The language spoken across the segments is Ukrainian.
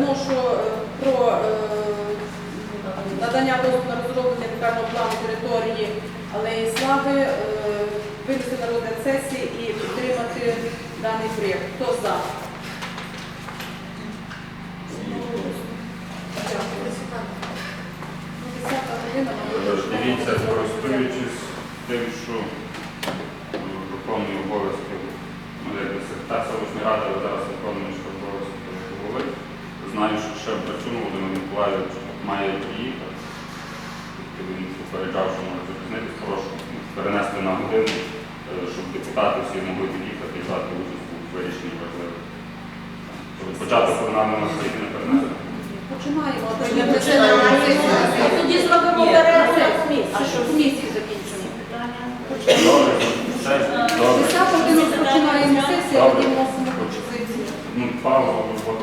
що е, про е, надання дозволу на розроблення детального плану території Алеї Слави е, винести на розгляд сесії і підтримати даний проєкт. Хто за? Дивіться, користуючись тим, що виконує обов'язки секретар селищної ради, зараз виконує ще обов'язки голови. Знаю, що ще Брачун Володимир Миколаївич має приїхати. Тобто Він попереджав, що може запізнитись, прошу перенести на годину, е, щоб депутати всі могли під'їхати і брати участь у вирішенні важливих. Щоб початок пленарного засідання перенести. Починаємо. тоді починаємо. сесію. Тоді зробимо перерву. А що комісії закінчимо? Добре, все, добре. Десята година починаємо сесію, а Добре. тоді вносимо пропозиції. Ну, паузу.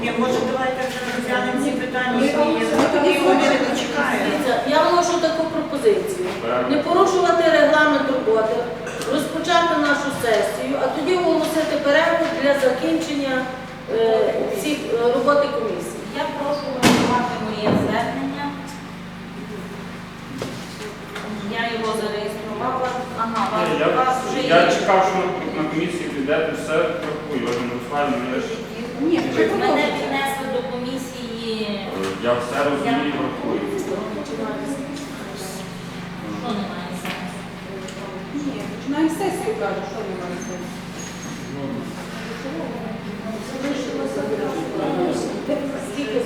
Ні, може, давайте вже розглянемо ці питання Ми свої. паузу. Тоді вони не дочекають. Дивіться, Я вношу таку пропозицію. Не порушувати регламент роботи, розпочати нашу сесію, а тоді оголосити перерву для закінчення е, всіх е, роботи комісії. Я прошу врахувати моє звернення. Я його зареєструвала. Ага, Ні, у вас Я, вже я є. чекав, що на, на комісії підете, все врахую, я не розслаю, я ж Ні, вже Мене продовжуйте. піднесли до комісії. я все розумію, врахую. Що немає? Ні, починаємо сесію, кажу, що немає сесії. Скільки?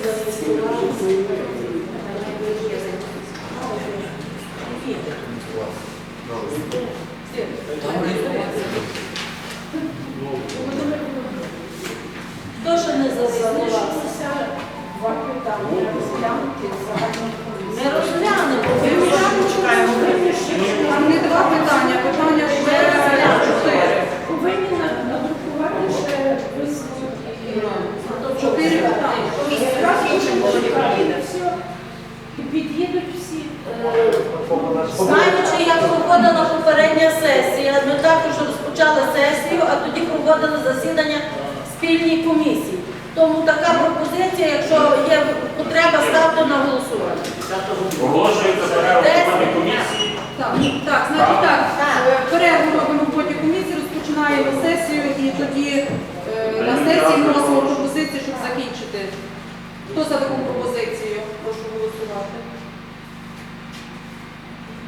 Хто ще не зареєструвався? Ми розглянемо. Там не два питання, питання вже чотири. Повинні на- надрукувати ще висновки. Чотири питання. Все. І під'їдуть всі. Знаючи, як проходила попередня сесія, ми також розпочали сесію, а тоді проводили засідання спільній комісії. Тому така пропозиція, якщо є потреба, ставте на голосування. Оголошується перерва в роботі комісії. Так, так, значить так, перерву робимо в роботі комісії, розпочинаємо сесію і тоді е, на сесії вносимо пропозицію, щоб закінчити. Хто за таку пропозицію? Прошу голосувати.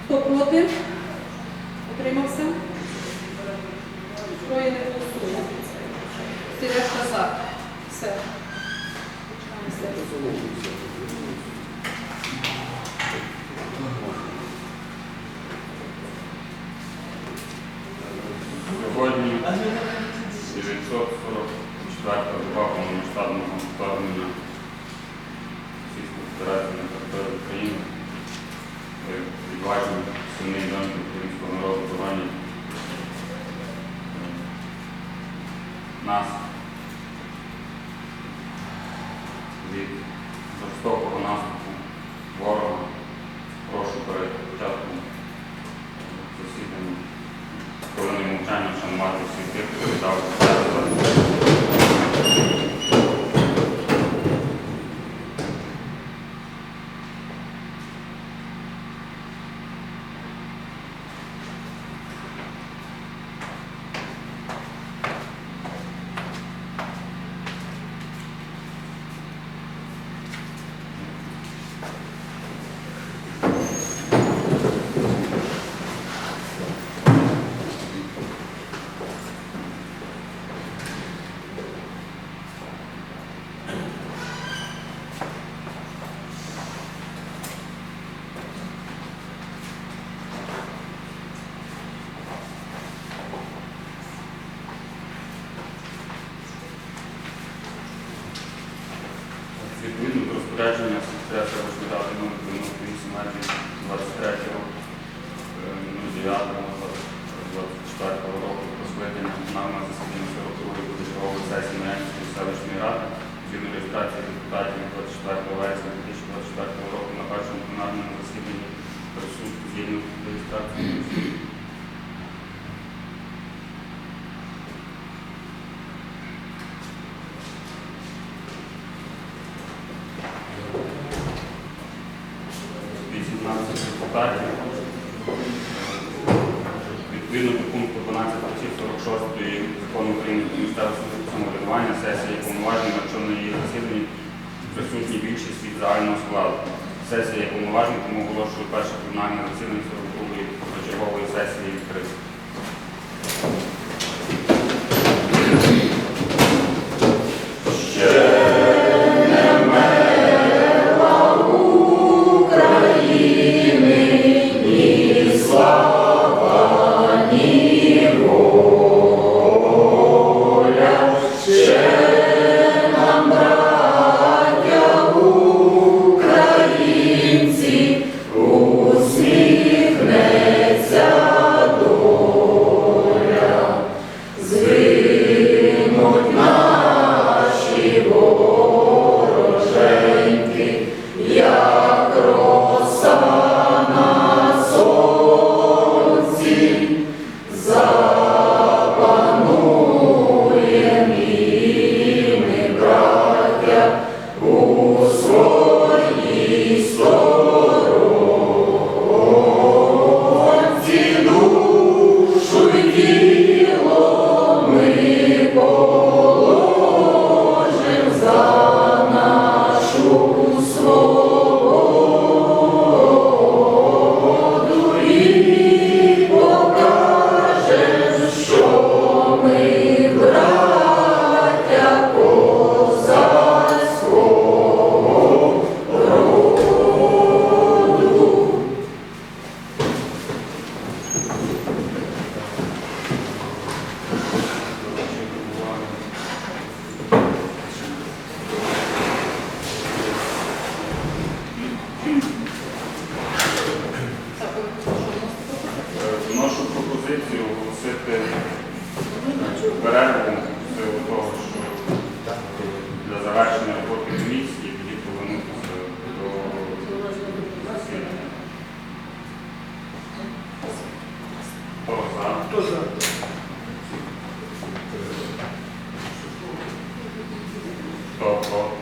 Хто проти? Утримався? Троє не голосує. Всі решта за. Все. Сьогодні 944 доба повномасштабного вторгнення Російської Федерації на територію України. Відважні сини і українського народу нас від жорстокого наступу ворога. Прошу перед початком засідання хвилини мовчання шанувати всіх тих, хто віддав життя за Відповідно до селищної ради номер 98 майже 23 року, е, 09 24 року про скликання пленарного засідання 42 позачергової сесії Мар'янської селищної ради згідно реєстрації депутатів від 24 вересня 2024 року на першому пленарному засіданні присутні згідно реєстрації. Депутатів. Відповідно до пункту 12 статті 46 закону України про місцеве самоврядування, сесія повноважена, якщо на її засіданні присутні більшість від загального складу. Сесія є повноважена, тому оголошую перше пленарне засідання 42-ї почергової сесії відкритим. Хто проти?